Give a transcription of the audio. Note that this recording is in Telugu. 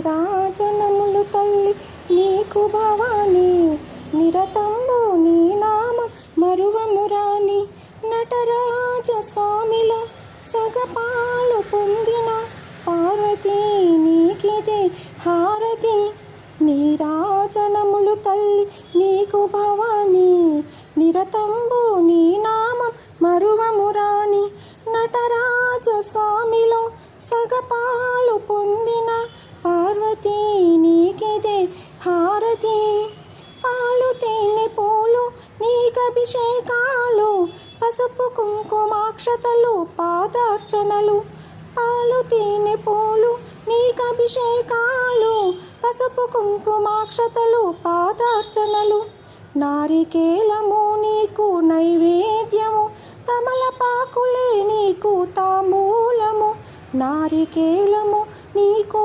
నీరాజనములు తల్లి నీకు భవాని. నిరతంబు నీ నామ మరువమురాని నటరాజ స్వామిల సగపాలు పొందిన పార్వతీ నీకిదే హారతి. నీరాజనములు తల్లి నీకు భవాని. నిరతంబు నీ నామం మరువమురాని నటరాజ స్వామిలో సగపా అభిషేకాలు పసుపు కుంకుమాక్షతలు పాదార్చనలు పాలు తేనె పూలు నీకభిషేకాలు పసుపు కుంకుమాక్షతలు పాదార్చనలు. నారికేలము నీకు నైవేద్యము తమలపాకులే నీకు తాంబూలము. నారికేలము నీకు